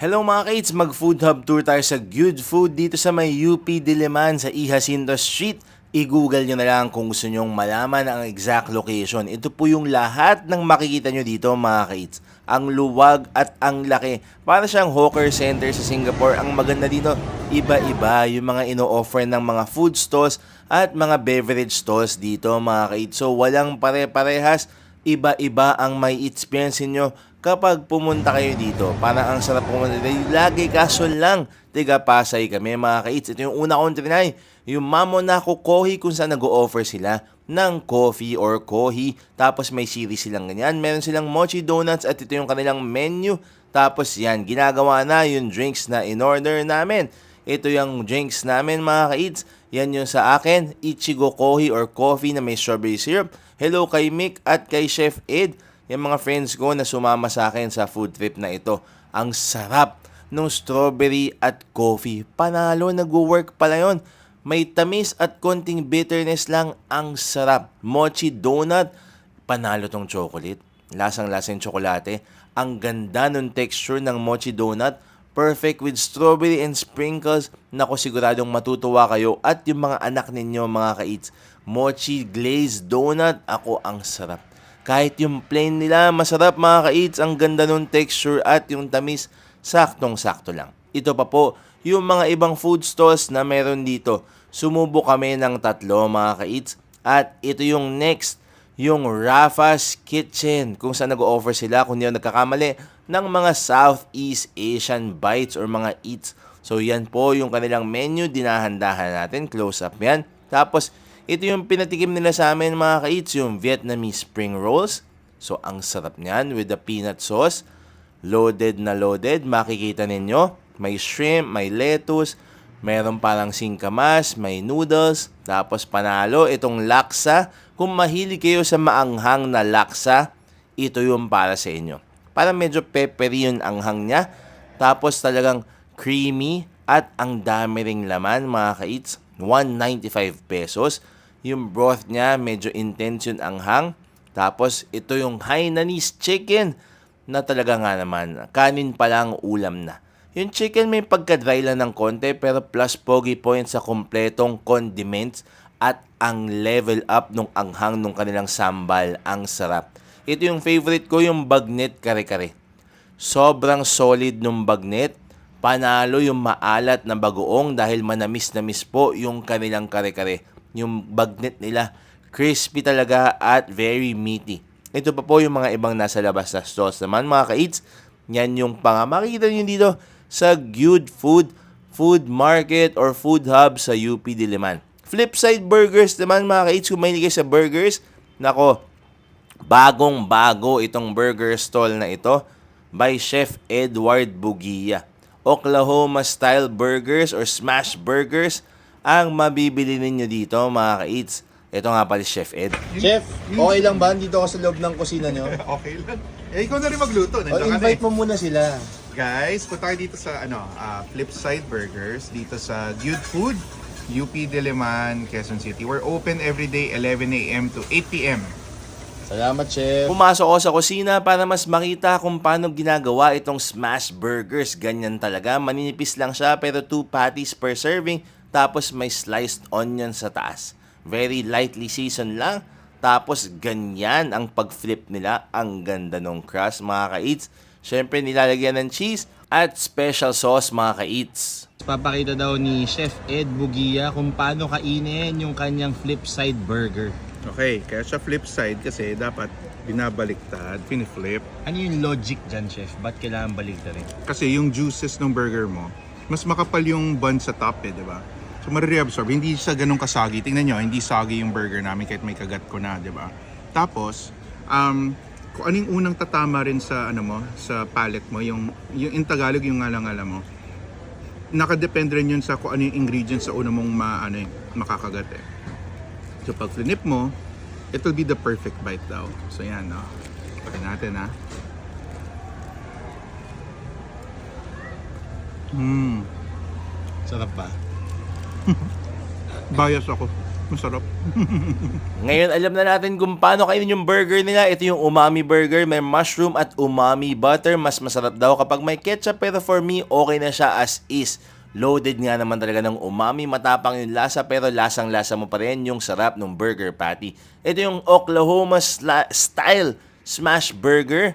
Hello mga kaits, mag-food hub tour tayo sa Good Food dito sa may UP Diliman sa Ihacinto Street. I-google nyo na lang kung gusto nyong malaman ang exact location. Ito po yung lahat ng makikita nyo dito mga kaits. Ang luwag at ang laki. Para siyang hawker center sa Singapore. Ang maganda dito, iba-iba yung mga ino-offer ng mga food stalls at mga beverage stalls dito mga kaits. So walang pare-parehas iba-iba ang may experience nyo kapag pumunta kayo dito. Parang ang sarap pumunta dito. Lagi kaso lang, tiga Pasay kami mga kaits. Ito yung una kong trinay. Yung Mamonaco Kohi kung saan nag-offer sila ng coffee or kohi. Tapos may series silang ganyan. Meron silang mochi donuts at ito yung kanilang menu. Tapos yan, ginagawa na yung drinks na in-order namin. Ito yung drinks namin mga kaits. Yan yung sa akin, Ichigo Kohi or coffee na may strawberry syrup. Hello kay Mick at kay Chef Ed. Yung mga friends ko na sumama sa akin sa food trip na ito. Ang sarap ng strawberry at coffee. Panalo, nag-work pala yon. May tamis at konting bitterness lang. Ang sarap. Mochi donut. Panalo tong chocolate. Lasang-lasa yung tsokolate. Ang ganda ng texture ng mochi donut. Perfect with strawberry and sprinkles. Nako siguradong matutuwa kayo at yung mga anak ninyo mga kaits. Mochi glazed donut. Ako ang sarap. Kahit yung plain nila, masarap mga kaits. Ang ganda ng texture at yung tamis, saktong-sakto lang. Ito pa po, yung mga ibang food stalls na meron dito. Sumubo kami ng tatlo mga kaits. At ito yung next, yung Rafa's Kitchen. Kung saan nag-offer sila, kung hindi nagkakamali, ng mga Southeast Asian bites or mga eats. So yan po yung kanilang menu, dinahandahan natin, close up yan. Tapos, ito yung pinatikim nila sa amin mga kaits, yung Vietnamese spring rolls. So, ang sarap niyan with the peanut sauce. Loaded na loaded, makikita ninyo. May shrimp, may lettuce, meron parang singkamas, may noodles, tapos panalo itong laksa. Kung mahilig kayo sa maanghang na laksa, ito yung para sa inyo. Parang medyo peppery yung anghang niya. Tapos talagang creamy at ang dami ring laman mga kaits. 195 pesos. Yung broth niya medyo intense yung anghang. Tapos ito yung Hainanese chicken na talaga nga naman kanin pa lang ulam na. Yung chicken may pagka-dry lang ng konti pero plus pogi points sa kompletong condiments at ang level up nung anghang nung kanilang sambal. Ang sarap. Ito yung favorite ko, yung bagnet kare-kare. Sobrang solid nung bagnet. Panalo yung maalat na bagoong dahil manamis-namis po yung kanilang kare-kare. Yung bagnet nila, crispy talaga at very meaty. Ito pa po yung mga ibang nasa labas na stalls naman mga ka-eats. Yan yung pang makikita nyo dito sa Good Food, Food Market or Food Hub sa UP Diliman. Flipside Burgers naman mga ka-eats, kung kayo sa burgers, nako, bagong bago itong burger stall na ito by Chef Edward Bugia. Oklahoma style burgers or smash burgers ang mabibili ninyo dito mga ka-eats. Ito nga pala si Chef Ed. Chef, okay lang ba dito ako sa loob ng kusina nyo? okay lang. Eh, ikaw na rin magluto. O Nandiyan ka na invite eh. mo muna sila. Guys, punta kayo dito sa ano, ah, Flipside Burgers, dito sa Good Food, UP Diliman, Quezon City. We're open every day 11 a.m. to 8 p.m. Salamat, Chef. Pumasok ako sa kusina para mas makita kung paano ginagawa itong smash burgers. Ganyan talaga. Maninipis lang siya pero two patties per serving. Tapos may sliced onion sa taas. Very lightly seasoned lang. Tapos ganyan ang pag-flip nila. Ang ganda ng crust mga ka-eats. Siyempre nilalagyan ng cheese at special sauce mga ka-eats. Papakita daw ni Chef Ed Bugia kung paano kainin yung kanyang flipside burger. Okay, kaya sa flip side kasi dapat binabaliktad, piniflip. Ano yung logic dyan, Chef? Ba't kailangan baligtarin? Kasi yung juices ng burger mo, mas makapal yung bun sa top eh, di ba? So marireabsorb, hindi siya ganun kasagi. Tingnan nyo, hindi soggy yung burger namin kahit may kagat ko na, di ba? Tapos, um, kung anong unang tatama rin sa ano mo, sa palate mo, yung, yung in Tagalog yung ngalang-ngala mo, nakadepende rin yun sa kung ano yung ingredients sa una mong ma, ano, eh, makakagat eh. So pag flinip mo, it will be the perfect bite daw. So yan, no? Pagin natin, ha? Hmm. Sarap ba? Bias ako. masarap. Ngayon, alam na natin kung paano kainin yung burger nila. Ito yung umami burger. May mushroom at umami butter. Mas masarap daw kapag may ketchup. Pero for me, okay na siya as is. Loaded nga naman talaga ng umami. Matapang yung lasa pero lasang-lasa mo pa rin yung sarap ng burger patty. Ito yung Oklahoma style smash burger.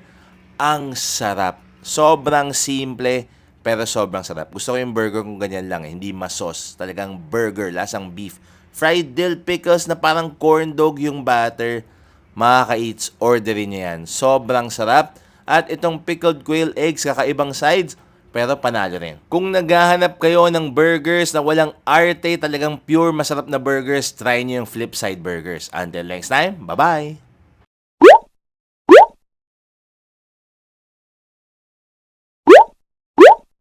Ang sarap. Sobrang simple pero sobrang sarap. Gusto ko yung burger kung ganyan lang eh. Hindi masos. Talagang burger, lasang beef. Fried dill pickles na parang corn dog yung batter. Makaka-eats, orderin nyo yan. Sobrang sarap. At itong pickled quail eggs, kakaibang sides, pero panalo rin. Kung naghahanap kayo ng burgers na walang arte, talagang pure masarap na burgers, try nyo yung Flipside Burgers. Until next time, bye-bye!